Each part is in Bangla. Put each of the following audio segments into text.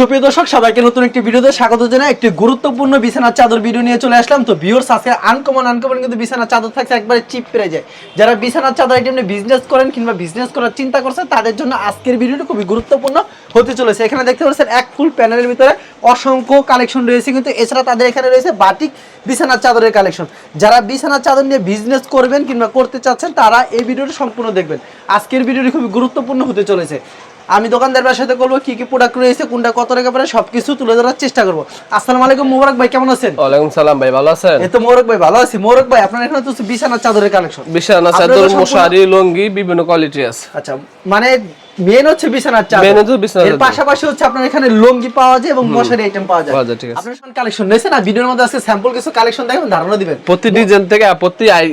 সুপ্রিয় দর্শক, সবাইকে নতুন একটি ভিডিওতে স্বাগত জানাই। একটি গুরুত্বপূর্ণ বিছানার চাদর ভিডিও নিয়ে চলে আসলাম। তো ভিউয়ার্স আজকে আনকমন আনকমন কিন্তু বিছানার চাদর থাকছে একবারে চিপ পেরে যায় যারা বিছানার চাদর আইটেম নিয়ে বিজনেস করেন কিংবা বিজনেস করার চিন্তা করছেন, তাদের জন্য আজকের ভিডিওটা খুবই গুরুত্বপূর্ণ হতে চলেছে। এখানে দেখতে পাচ্ছেন এক ফুল প্যানেলের ভিতরে অসংখ্য কালেকশন রয়েছে কিন্তু এছাড়া তাদের এখানে রয়েছে বাটিক বিছানার চাদরের কালেকশন যারা বিছানার চাদর নিয়ে বিজনেস করবেন কিংবা করতে চাচ্ছেন, তারা এই ভিডিওটা সম্পূর্ণ দেখবেন। আজকের ভিডিওটি খুবই গুরুত্বপূর্ণ হতে চলেছে। আমি দোকানদারের সাথে বলব কি কি প্রোডাক্ট রয়েছে কোনটা কত টাকা পড়ে সবকিছু তুলে ধরার চেষ্টা করব। আসসালামু আলাইকুম মোবারক ভাই কেমন আছেন? ওয়ালাইকুম সালাম ভাই ভালো আছেন? এই তো মোবারক ভাই ভালো আছি। মোবারক ভাই আপনার এখানে তো বিছানার চাদরের কালেকশন বিছানা চাদর মশারি লুঙ্গি বিভিন্ন কোয়ালিটি আছে। আচ্ছা মানে মেন হচ্ছে বিছানার চাদর। Main হচ্ছে বিছানার এর। পাশাপাশি হচ্ছে আপনার এখানে লুঙ্গি পাওয়া যায় এবং মশারি আইটেম পাওয়া যায়। পাওয়া যায়, ঠিক আছে। আপনার কালেকশন রয়েছে না? ভিডিওর মধ্যে আজকে স্যাম্পল কিছু কালেকশন দেখবেন ধারণা দিবেন। প্রতি ডিজাইন থেকে প্রতি আই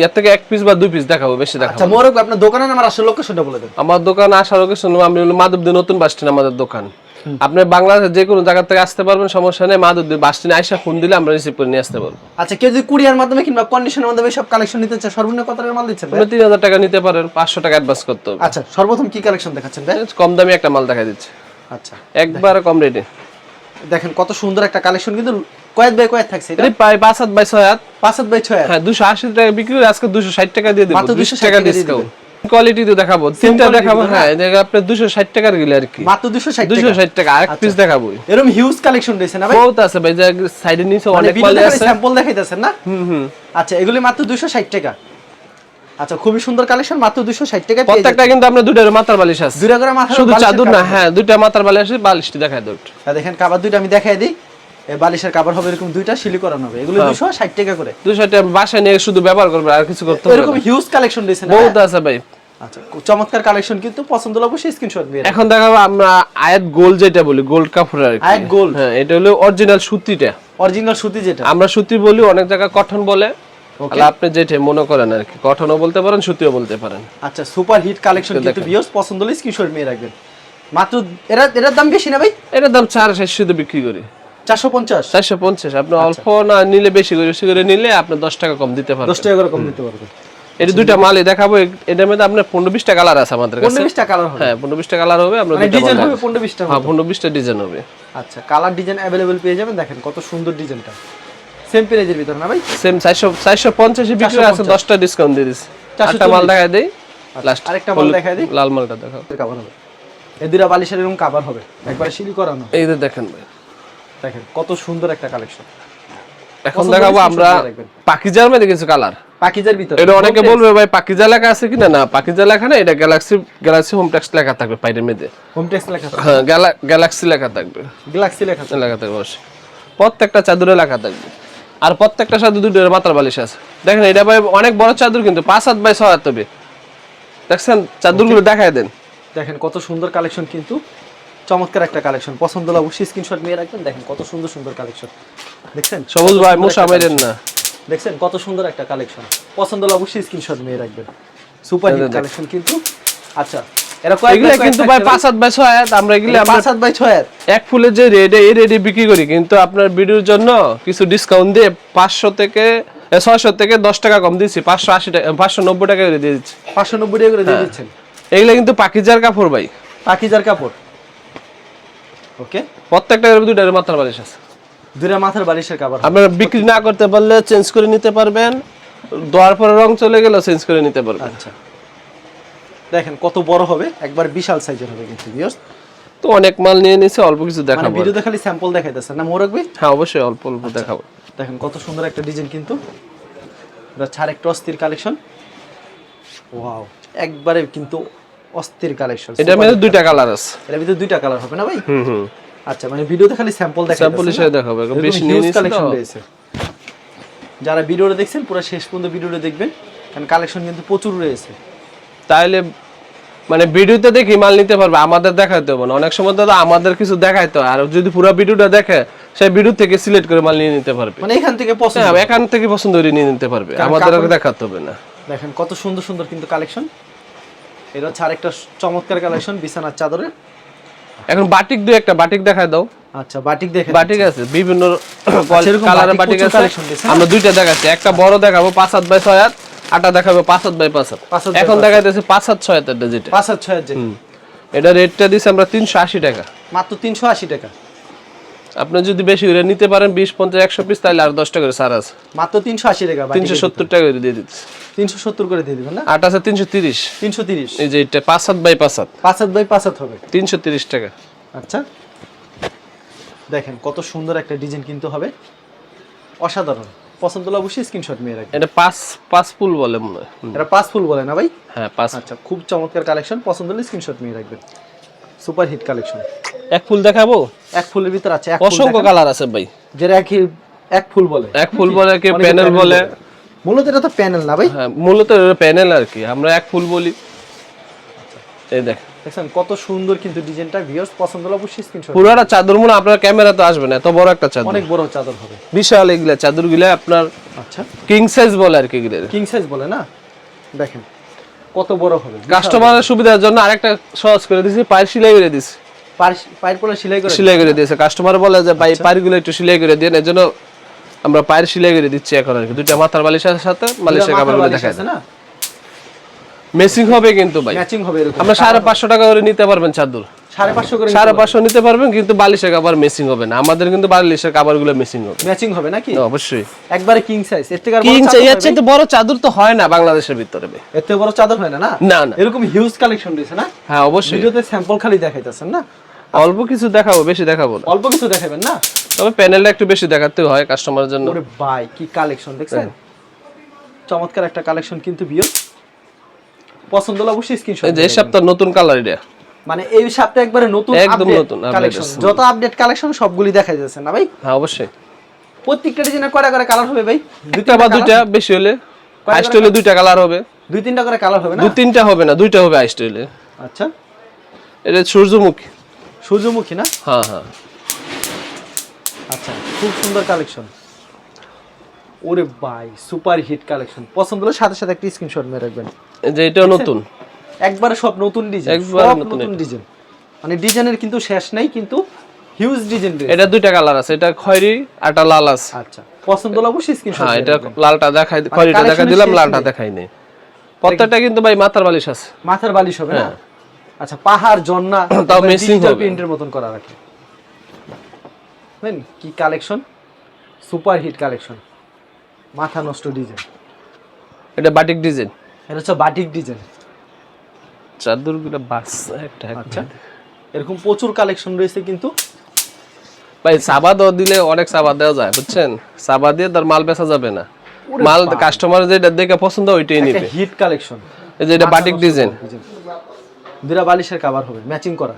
ইয়ার থেকে এক পিস বা দুই পিস দেখাবো বেশি আচ্ছা দেখাবো মোবারক ভাই আপনার দোকানের নাম আর আসল লোকেশনটা বলে দেন। আমার দোকান আসার লোকেশন আমি মাধবদী নতুন বাস স্ট্যান্ড আমাদের দোকান। আপনি বাংলাদেশের যে কোনো জায়গা থেকে আসতে পারবেন সমস্যা নেই মাধবদী বাস স্ট্যান্ডে আইসা ফোন দিলে আমরা রিসিভ করে নিয়ে আসতে পারব। আচ্ছা কেউ যদি কুরিয়ার মাধ্যমে কিংবা কন্ডিশনের মাধ্যমে সব কালেকশন নিতে চায় সর্বনিম্ন কত টাকার মাল দিচ্ছেন ভাই? আপনি তিন হাজার টাকা নিতে পারেন পাঁচশো টাকা অ্যাডভান্স করতে হবে। আচ্ছা সর্বপ্রথম কি কালেকশন দেখাচ্ছেন ভাই কম দামি একটা মাল দেখা দিচ্ছে। আচ্ছা একবারে কম রেটে দেখেন কত সুন্দর একটা কালেকশন কিন্তু কয়েক বাই কয়েক থাকছে এটা? এটা প্রায় পাঁচ হাত বাই ছয় হাত। পাঁচ হাত বাই ছয় হাত। হ্যাঁ দুশো আশি টাকা বিক্রি করে আজকে দুশো ষাট টাকা দিয়ে দেবো। দুশো টাকা টাকা ডিসকাউন্ট কোয়ালিটি তো দেখাবো। তিনটা দেখাবো হ্যাঁ দেখে দুশো ষাট টাকার গেলে আর কি। মাত্র দুশো ষাট দুশো ষাট টাকা আরেক পিস দেখাবো। এরকম হিউজ কালেকশন রয়েছে না বহুত আছে ভাই যে সাইডে নিচে মানে অনেক কোয়ালিটি আছে। স্যাম্পল দেখাইতেছেন না? হুম হুম। আচ্ছা এগুলি মাত্র দুশো ষাট টাকা। আচ্ছা খুবই সুন্দর কালেকশন মাত্র দুশো ষাট টাকা প্রত্যেকটা কিন্তু আপনার দুইটার মাথার বালিশ আছে। দুইটা করে শুধু চাদর না হ্যাঁ দুইটা মাথার বালিশ আছে বালিশটি দেখায় দুটো দেখেন কাবার দুইটা আমি দেখাই দিই। বালিশের কাবার হবে এরকম দুইটা শিলি করানো হবে। এগুলো হ্যাঁ। দুশো ষাট টাকা করে। টাকা বাসায় নিয়ে শুধু ব্যবহার করবে আর কিছু করতে হবে এরকম হিউজ কালেকশন রয়েছে না? বহুত আছে ভাই। আচ্ছা চমৎকার কালেকশন কিন্তু পছন্দ হলে অবশ্যই স্ক্রিনশট দিয়ে এখন দেখাবো আমরা আয়াত গোল্ড যেটা বলি গোল্ড কাপড় আর আয়াত? হ্যাঁ এটা হলো অরিজিনাল সুতিটা। অরিজিনাল সুতি যেটা। আমরা সুতি বলি অনেক জায়গায় কটন বলে। আপনি যেটা মনে করেন আর কি কটনও বলতে পারেন সুতিও বলতে পারেন। আচ্ছা সুপার হিট কালেকশন কিন্তু ভিউয়ার্স পছন্দ হলে স্ক্রিনশট নিয়ে রাখবেন। মাত্র এরা এটার দাম বেশি না ভাই? এটার দাম চার সাতশো বিক্রি করি। চারশো পঞ্চাশ। চারশো পঞ্চাশ। আপনি অল্প না নিলে বেশি করে বেশি করে নিলে আপনি দশ টাকা কম দিতে দশ পারবেন টাকা করে কম দিতে পারবেন। এটা দুইটা মালই দেখাবো। এটার মধ্যে আপনার পনেরো বিশটা কালার আছে আমাদের কাছে। পনেরো বিশটা কালার হবে। হ্যাঁ পনেরো বিশটা কালার হবে আমরা দুইটা ডিজাইন হবে দেখাবো। পনেরো বিশটা হ্যাঁ পনেরো বিশটা ডিজাইন হবে। আচ্ছা কালার ডিজাইন অ্যাভেলেবেল পেয়ে যাবেন। দেখেন কত সুন্দর ডিজাইনটা সেম প্রাইজের ভিতর না ভাই? সেম চারশো চারশো পঞ্চাশে। বিক্রি আছে 450 দশটা ডিসকাউন্ট দিয়ে 440 মাল দেখাই দেই। লাস্ট আরেকটা মাল দেখাই দিই। লাল মালটা দেখাও। কাভার হবে। এই বালিশের এরকম কাভার হবে। একবারে সিলি করানো। এই দেখেন ভাই। দেখেন কত সুন্দর একটা কালেকশন এখন দেখাবো আমরা। পাকিজার মধ্যে কিছু কালার পাকিজার ভিতর। এটা অনেকে বলবে ভাই পাকিজা লেখা আছে কিনা? না পাকিজা লেখা না এটা গ্যালাক্সি গ্যালাক্সি হোম লেখা থাকবে পাইরের মধ্যে। হোম টেক্স লেখা হ্যাঁ গ্যালাক্সি লেখা থাকবে। গ্যালাক্সি লেখা লেখা থাকবে অবশ্যই। প্রত্যেকটা চাদরে লেখা থাকবে। আর প্রত্যেকটা চাদর দুটো মাথার বালিশ আছে। দেখেন এটা ভাই অনেক বড় চাদর কিন্তু পাঁচ হাত বাই ছয় হাত তবে দেখছেন? চাদরগুলো দেখায় দেন। দেখেন কত সুন্দর কালেকশন কিন্তু। চমৎকার একটা কালেকশন পছন্দ হলে অবশ্যই স্ক্রিনশট নিয়ে রাখবেন। দেখেন কত সুন্দর সুন্দর কালেকশন দেখছেন? সবুজ ভাই মশা মেরেন না। দেখছেন? কত সুন্দর একটা কালেকশন পছন্দ হলে অবশ্যই স্ক্রিনশট নিয়ে রাখবেন। সুপার হিট কালেকশন কিন্তু। আচ্ছা এরা কয়েক কিন্তু ভাই পাঁচ হাত বাই ছয় হাত আমরা এগুলো আমরা পাঁচ হাত বাই ছয় হাত এক ফুলের যে রেড এই রেডি বিক্রি করি। কিন্তু আপনার ভিডিওর জন্য কিছু ডিসকাউন্ট দিয়ে পাঁচশো থেকে ছয়শো থেকে দশ টাকা কম দিচ্ছি পাঁচশো আশি টাকা পাঁচশো নব্বই টাকা করে দিয়ে দিচ্ছি। পাঁচশো নব্বই টাকা করে দিয়ে দিচ্ছেন। এগুলো কিন্তু পাকিজার কাপড় ভাই। পাকিজার কাপড়। ওকে? প্রত্যেকটা দুইটা মাত্রা বালিশ আছে। দুটা মাথার বালিশের কাপড় আপনারা বিক্রি না করতে পারলে চেঞ্জ করে নিতে পারবেন। দেওয়ার পরে রং চলে গেলে চেঞ্জ করে নিতে পারবেন। আচ্ছা। দেখেন কত বড় হবে একবার বিশাল সাইজের হবে কিন্তু ভিউয়ার্স তো অনেক মাল নিয়ে নিছে অল্প কিছু মানে দেখাবো। ভিডিওতে খালি স্যাম্পল দেখাইতেছে না মোরক ভাই? হ্যাঁ অবশ্যই অল্প অল্প দেখাবো। দেখেন কত সুন্দর একটা ডিজাইন কিন্তু। এটা ছাড় একটা অস্থির কালেকশন ওয়াও একবারে কিন্তু অস্থির কালেকশন এটার মধ্যে দুইটা কালার আছে। ভিতরে দুইটা কালার হবে না ভাই? হুম হুম। আচ্ছা মানে ভিডিওতে খালি স্যাম্পল দেখা স্যাম্পল হিসেবে দেখাবো বেশি কালেকশন রয়েছে। যারা ভিডিওটা দেখছেন পুরো শেষ পর্যন্ত ভিডিওটা দেখবেন কারণ কালেকশন কিন্তু প্রচুর রয়েছে। তাইলে মানে ভিডিওতে দেখি মাল নিতে পারবে আমাদের দেখাইতে হবে না। অনেক সময় দাদা আমাদের কিছু দেখাইতে হয় আর যদি পুরো ভিডিওটা দেখে সেই ভিডিও থেকে সিলেক্ট করে মাল নিয়ে নিতে পারবে। মানে এখান থেকে পছন্দ। হ্যাঁ এখান থেকে পছন্দ করে নিয়ে নিতে পারবে আমাদের দেখাতে হবে না। দেখেন কত সুন্দর সুন্দর কিন্তু কালেকশন এটা হচ্ছে আরেকটা চমৎকার কালেকশন বিছানার চাদরের। এখন বাটিক দুই একটা বাটিক দেখায় দাও। আচ্ছা বাটিক দেখে বাটিক আছে বিভিন্ন এরকম কালারের বাটিক আছে। না? আমরা দুইটা দেখাচ্ছি একটা বড় দেখাবো পাঁচ হাত বাই ছয় হাত আটা দেখাবো পাঁচ হাত বাই পাঁচ হাত। এখন দেখাইতেছে পাঁচ হাত ছয় হাতের যেটা। পাঁচ হাত ছয় হাত এটা রেটটা দিছি আমরা তিনশো আশি টাকা। মাত্র তিনশো আশি টাকা। আপনি যদি বেশি করে নিতে পারেন বিশ পঞ্চাশ একশো পিস তাহলে আর দশ টাকা করে সার আছে। মাত্র তিনশো আশি টাকা তিনশো সত্তর টাকা করে দিয়ে দিচ্ছি তিনশো সত্তর করে দিয়ে দিবেন না? আট আছে তিনশো তিরিশ। তিনশো তিরিশ। এই যে এটা পাঁচ সাত বাই পাঁচ সাত। পাঁচ হাত বাই পাঁচ হাত হবে। তিনশো তিরিশ টাকা। আচ্ছা। দেখেন কত সুন্দর একটা ডিজাইন কিন্তু হবে। অসাধারণ। পছন্দ হলে অবশ্যই স্ক্রিনশট নিয়ে রাখবেন। এটা পাঁচ পাঁচ ফুল বলে মনে হয়। এটা পাঁচ ফুল বলে না ভাই? হ্যাঁ পাঁচ আচ্ছা খুব চমৎকার কালেকশন। পছন্দ হলে স্ক্রিনশট নিয়ে রাখবেন। Super hit collection. এক ফুল দেখাবো? এক ফুলের ভিতর আছে এক অসংখ্য কালার আছে ভাই। যেটা একই এক ফুল বলে। এক ফুল বলে কি প্যানেল বলে? মূলত এটা তো প্যানেল না ভাই? হ্যাঁ মূলত প্যানেল আর কি। আমরা এক ফুল বলি। এই দেখ। দেখছেন কত সুন্দর কিন্তু ডিজাইনটা। ভিউয়ার্স পছন্দ হলে অবশ্যই স্ক্রিনশট পুরোটা চাদর মনে আপনার ক্যামেরা তো আসবে না এত বড় একটা চাদর। অনেক বড় চাদর হবে। বিশাল এগুলা চাদরগুলা আপনার আচ্ছা। কিং সাইজ বলে আর কি এগুলো কিং সাইজ বলে না? দেখেন। কত বড় হবে? কাস্টমারের সুবিধার জন্য আরেকটা সহজ করে দিছি পায়ের সেলাই করে দিছি। পায়ের সেলাই করে সেলাই করে দিয়েছে। কাস্টমার বলে যে ভাই আচ্ছা। পায়েরগুলো একটু সেলাই করে দেন এর জন্য আমরা পায়ের সেলাই করে দিচ্ছি এখন আর কি। দুইটা মাথার বালিশের সাথে বালিশের কাপড় দেখা দেখায় না? মেসিং হবে কিন্তু ভাই। ম্যাচিং হবে এরকম। আমরা সাড়ে পাঁচশো টাকা করে নিতে পারবেন চাদর। সাড়ে পাঁচশো নিতে পারবেন কিন্তু বালিশের মেসিং হবে না। আমাদের কিন্তু বালিশের কাপড়গুলো মেসিং হবে। ম্যাচিং হবে নাকি? অবশ্যই। একবারে কিং সাইজ এর থেকে কিং চাদর এর হবে? বড় চাদর তো হয় না বাংলাদেশের ভিতরে। এর থেকে বড় চাদর হয় না না? না না। এরকম হিউজ কালেকশন দিয়েছে না? হ্যাঁ অবশ্যই। ভিডিওতে স্যাম্পল খালি দেখাইতেছেন না? অল্প কিছু দেখাবো বেশি দেখাবো না। অল্প কিছু দেখাবেন না? তবে প্যানেলটা একটু বেশি দেখাতে হয় কাস্টমারের জন্য। ওরে ভাই কি কালেকশন দেখছেন? চমৎকার একটা কালেকশন কিন্তু বিয়ে পছন্দ হলে অবশ্যই স্ক্রিনশট এই যে এই সপ্তাহ নতুন কালার এটা মানে এই সপ্তাহে একবারে নতুন একদম নতুন, কালেকশন যত আপডেট কালেকশন সবগুলি দেখা যাচ্ছে না ভাই? হ্যাঁ অবশ্যই। প্রত্যেকটা ডিজাইনের কয়টা করে কালার হবে ভাই? দুইটা বা দুইটা বেশি হলে। হাইস্ট হলে দুইটা কালার হবে। দুই তিনটা করে কালার হবে না? দুই তিনটা হবে না দুইটা হবে হাইস্ট হলে। আচ্ছা। এটা সূর্যমুখী। সূর্যমুখী না? হ্যাঁ হ্যাঁ। আচ্ছা খুব সুন্দর কালেকশন ওরে ভাই সুপার হিট কালেকশন পছন্দ হলে সাথে সাথে একটা স্ক্রিনশট মেরে রাখবেন। যে এটা নতুন। একবারে সব নতুন ডিজাইন সব নতুন ডিজাইন মানে ডিজাইনের কিন্তু শেষ নাই কিন্তু হিউজ ডিজাইন এটা দুইটা কালার আছে এটা খয়েরি আর একটা লাল আছে। আচ্ছা পছন্দ হলে অবশ্যই স্ক্রিনশট হ্যাঁ এটা লালটা দেখাই খয়েরিটা collection দেখা দিলাম লালটা। দেখাই নেই। প্রত্যেকটা কিন্তু ভাই মাথার বালিশ আছে। মাথার বালিশ হবে না? আচ্ছা পাহাড় হ্যাঁ। তাও mixing হবে। প্রিন্টের মতন করা রাখে বুঝলেন কি কালেকশন সুপার হিট কালেকশন মাথা নষ্ট ডিজাইন এটা বাটিক ডিজাইন এটা হচ্ছে বাটিক ডিজাইন চাদরগুলো একটা আচ্ছা। এরকম প্রচুর কালেকশন রয়েছে কিন্তু। ভাই সাবা দেওয়া দিলে অনেক সাবা দেওয়া যায় বুঝছেন? সাবা দিয়ে তার মাল বেচা যাবে না। মাল কাস্টমার যেটা দেখে পছন্দ ওইটাই নিবে। হিট কালেকশন এই যে এটা বাটিক ডিজাইন দুরা বালিশের কভার হবে ম্যাচিং করা।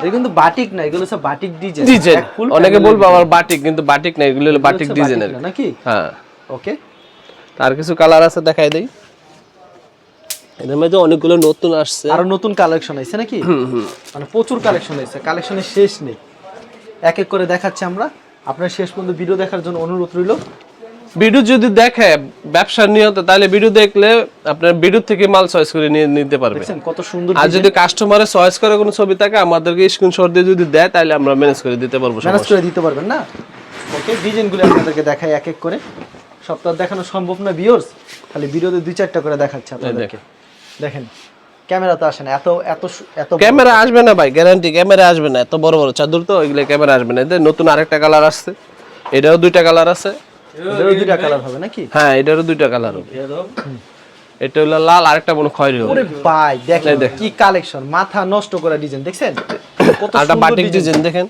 এটা কিন্তু বাটিক না এগুলো হচ্ছে বাটিক ডিজাইন ডিজাইন অনেকে বলব আমার বাটিক কিন্তু বাটিক না এগুলো হলো বাটিক ডিজাইনের নাকি? হ্যাঁ। ওকে আর কিছু কালার আছে দেখাই দেই। এদের মধ্যে অনেকগুলো নতুন আসছে। আরও নতুন কালেকশন আছে নাকি? মানে প্রচুর কালেকশন আছে। কালেকশনের শেষ নেই। এক এক করে দেখাচ্ছি আমরা। আপনার শেষ পর্যন্ত ভিডিও দেখার জন্য অনুরোধ রইল। ভিডিও যদি দেখে ব্যবসার নিয়ত তাহলে ভিডিও দেখলে আপনার ভিডিও থেকে মাল চয়েস করে নিয়ে নিতে পারবে। কত সুন্দর আর যদি কাস্টমারের চয়েস করে কোনো ছবি থাকে আমাদেরকে স্ক্রিনশট দিয়ে যদি দেয় তাহলে আমরা ম্যানেজ করে দিতে পারব ম্যানেজ করে দিতে পারবেন না? ওকে ডিজাইনগুলো আপনাদেরকে দেখাই এক এক করে। সপ্তাহ দেখানো সম্ভব না ভিউয়ার্স খালি ভিডিওতে দুই চারটা করে দেখাচ্ছে আপনাদেরকে। দেখেন ক্যামেরা তো আসে না এত এত এত ক্যামেরা আসবে না ভাই গ্যারান্টি ক্যামেরা আসবে না এত বড় বড় চাদর তো ওইগুলো ক্যামেরা আসবে না। এদের নতুন আরেকটা কালার আসছে এটাও দুইটা কালার আছে। এটারও দুইটা কালার হবে নাকি? হ্যাঁ এটারও দুইটা কালার হবে। এটা হলো লাল আরেকটা মনে খয়েরি হবে। ভাই দেখেন কি কালেকশন মাথা নষ্ট করা ডিজাইন দেখছেন? কত সুন্দর বাটিক ডিজাইন ডিজাইন দেখেন।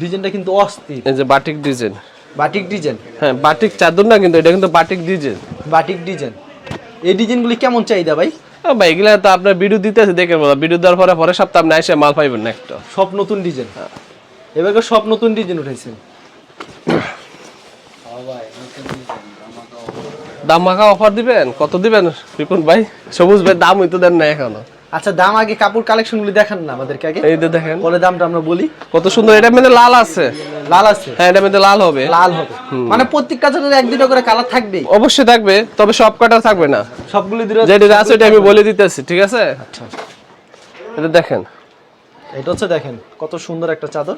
ডিজাইনটা কিন্তু অস্থির। এই যে বাটিক ডিজাইন বাটিক ডিজাইন হ্যাঁ বাটিক চাদর না কিন্তু এটা কিন্তু বাটিক ডিজাইন বাটিক ডিজাইন এই ডিজাইনগুলি কেমন চাহিদা ভাই? ভাই এগুলা তো আপনার ভিডিও দিতেছে দেখে বলা। ভিডিও দেওয়ার পরে পরে সপ্তাহ আপনি এসে মাল পাইবেন না একটা। সব নতুন ডিজাইন। এবার সব নতুন ডিজাইন উঠাইছেন? দাম মাখা অফার দিবেন? কত দিবেন? রিপন ভাই সবুজ ভাই দাম হইতো দেন না এখনও। আচ্ছা দাম আগে কাপড় কালেকশনগুলি দেখান না আমাদেরকে আগে। এই দেখেন। পরে দামটা আমরা বলি। কত সুন্দর এটা মধ্যে লাল আছে। লাল আছে। হ্যাঁ এটা মধ্যে লাল হবে। লাল হবে। মানে প্রত্যেক জনের এক দুটো করে কালার থাকবেই। অবশ্যই থাকবে তবে সব কটা থাকবে না? সবগুলি দুটো যেটা আছে ওটা আমি বলে দিতেছি ঠিক আছে? আচ্ছা। এটা দেখেন। এটা হচ্ছে দেখেন কত সুন্দর একটা চাদর।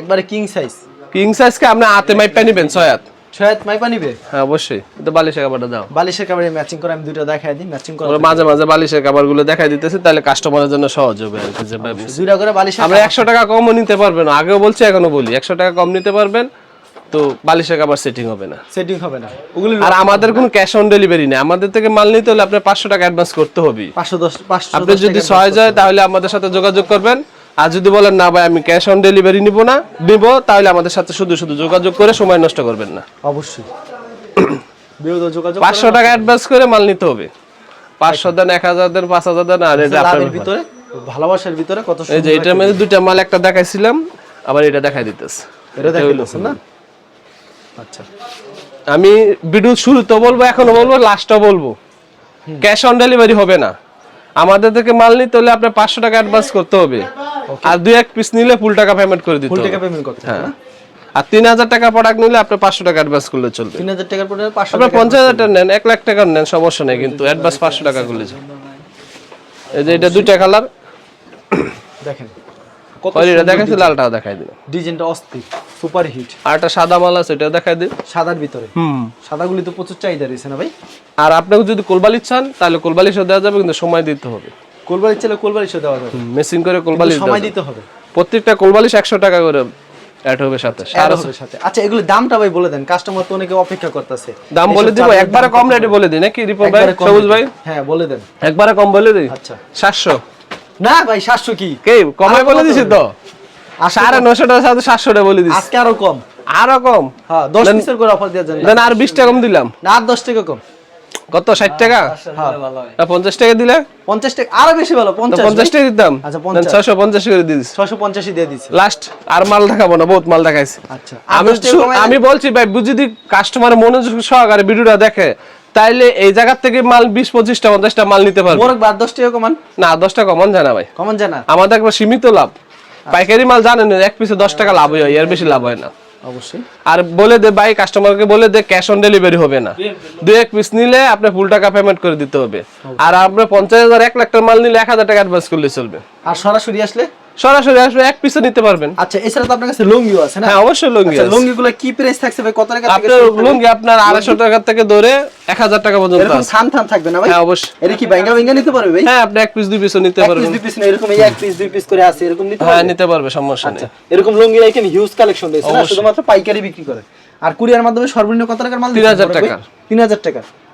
একবারে কিং সাইজ কিং সাইজ কে আপনি হাতে মাইপা নিবেন ছয় হাত। ছয় হাত মাইপা নিবে? হ্যাঁ অবশ্যই। তো বালিশের কাপড়টা দাও। বালিশের কাপড়ে ম্যাচিং করে আমি দুইটা দেখাই দিই ম্যাচিং করে মাঝে মাঝে বালিশের কাপড়গুলো দেখাই দিতেছি তাহলে কাস্টমারের জন্য সহজ হবে আর কি যে। দুইটা করে বালিশের আমরা একশো টাকা কমও নিতে পারবেন আগেও বলছি এখনও বলি। একশো টাকা কম নিতে পারবেন তো বালিশের কাপড় সেটিং হবে না। সেটিং হবে না। ওগুলি আর আমাদের কোনো ক্যাশ অন ডেলিভারি নেই। আমাদের থেকে মাল নিতে হলে আপনার পাঁচশো টাকা অ্যাডভান্স করতে হবে পাঁচশো দশ পাঁচশো আপনি যদি টাকা সহজ হয় তাহলে আমাদের সাথে যোগাযোগ করবেন। আর যদি বলেন না ভাই আমি ক্যাশ অন ডেলিভারি নিব না নিব তাহলে আমাদের সাথে শুধু শুধু যোগাযোগ করে সময় নষ্ট করবেন না। অবশ্যই। পাঁচশো টাকা অ্যাডভান্স করে মাল নিতে হবে। পাঁচশো দেন এক হাজার দেন পাঁচ হাজার দেন আর এটা আপনার ভিতরে ভালোবাসার ভিতরে কত এই যে এটার মধ্যে দুইটা মাল একটা দেখাইছিলাম আবার এটা দেখাই দিতেছে। এটা দেখে না? আচ্ছা। আমি ভিডিও শুরুতে বলব এখনও বলব লাস্টও বলব। ক্যাশ অন ডেলিভারি হবে না। আমাদের থেকে মাল নিতে হলে আপনার পাঁচশো টাকা অ্যাডভান্স করতে হবে। আর দুই এক পিস নিলে ফুল টাকা পেমেন্ট করে দিতে ফুল টাকা পেমেন্ট করতে হ্যাঁ। আর তিন হাজার টাকা প্রোডাক্ট নিলে আপনি পাঁচশো টাকা অ্যাডভান্স করলে চলবে। তিন হাজার টাকার পরে পাঁচশো আপনার টাকা পঞ্চাশ হাজার টাকা নেন এক লাখ টাকার নেন সমস্যা নেই কিন্তু অ্যাডভান্স পাঁচশো টাকা করলে চলবে। এই যে এটা দুইটা কালার দেখেন। দেখাচ্ছি লালটাও দেখাই দিন ডিজাইনটা অস্থির সুপার হিট আর একটা সাদা মাল আছে এটা দেখাই দিন সাদার ভিতরে? হুম। সাদাগুলি তো প্রচুর চাহিদা রয়েছে না ভাই? আর আপনাকে যদি কোলবালিশ চান তাহলে কোলবালিশও দেওয়া যাবে কিন্তু সময় দিতে হবে। কোলবাড়ি চাইলে কোলবাড়িশও দেওয়া যাবে। করে কোলবালিশ সময় দিতে হবে। প্রত্যেকটা কোলবালিশ একশো টাকা করে অ্যাড হবে সাথে সাথে। আচ্ছা এগুলো দামটা ভাই বলে দেন। কাস্টমার তো অনেকে অপেক্ষা করতেছে। দাম বলে দিব একবারে কম রেটে বলে দিই নাকি ভাই? সবুজ ভাই? হ্যাঁ বলে দেন। একবারে কম বলে দিই। আচ্ছা। সাতশো। না ভাই সাতশো কি? কে কমাই বলে দিছি? তো? সাড়ে টাকার সাথে সাতশো টাকা বলে দিছি। আজকে আরও কম। আরও কম। হ্যাঁ দশ পিসের করে অফার দেওয়া যাবে দেন আর বিশ টাকা কম দিলাম। না আর দশ টাকা কম। কত ষাট টাকা? হ্যাঁ। না পঞ্চাশ টাকা দিলে? পঞ্চাশ টাকা আরও বেশি ভালো পঞ্চাশ টাকা দিতাম। আচ্ছা। ছশো পঞ্চাশ। করে দিয়ে দিছি ছশো পঞ্চাশই দিয়ে দিচ্ছে লাস্ট আর মাল দেখাবো না বহুত মাল দেখাইছি। আচ্ছা। আমি আমি বলছি ভাই যদি কাস্টমার মনোযোগ সহকারে ভিডিওটা দেখে তাইলে এই জায়গার থেকে মাল বিশ পঁচিশটা পঞ্চাশটা মাল নিতে পারবে। মোরক বার দশ টাকা কমান। না দশটা কমন জানা ভাই। কমান জানা আমাদের একবার সীমিত লাভ। পাইকারি মাল জানেন এক পিসে দশ টাকা লাভ হয় এর বেশি লাভ হয় না। অবশ্যই। আর বলে দে ভাই কাস্টমারকে বলে দে ক্যাশ অন ডেলিভারি হবে না। দুই এক পিস নিলে আপনি ফুল টাকা পেমেন্ট করে দিতে হবে। আর আপনার পঞ্চাশ হাজার এক লাখ টাকা মাল নিলে এক হাজার টাকা অ্যাডভান্স করলে চলবে। আর সরাসরি আসলে? সরাসরি আসবে এক পিসে নিতে পারবেন। আচ্ছা এছাড়া তো আপনার কাছে লুঙ্গিও আছে না? হ্যাঁ অবশ্যই লুঙ্গি আচ্ছা আছে। লুঙ্গি গুলো কি প্রাইস থাকছে ভাই? কত টাকা থেকে আপনার লুঙ্গি আপনার আড়াইশো টাকা থেকে ধরে এক হাজার টাকা পর্যন্ত আছে। থান থান থাকবে না ভাই? হ্যাঁ অবশ্যই। এটা কি ব্যাঙ্গা ব্যাঙ্গা নিতে পারবে ভাই? হ্যাঁ আপনি এক পিস দুই পিসও নিতে এক পিস দুই পিস না এরকম এই এক পিস দুই পিস করে আছে এরকম নিতে হ্যাঁ পারবে? নিতে পারবে সমস্যা নেই। আচ্ছা এরকম লুঙ্গি আইটেম হিউজ কালেকশন রয়েছে না? শুধুমাত্র পাইকারি বিক্রি করে। আর কুরিয়ার মাধ্যমে সর্বনিম্ন কত টাকার মাল 3000 টাকার। তিন হাজার টাকা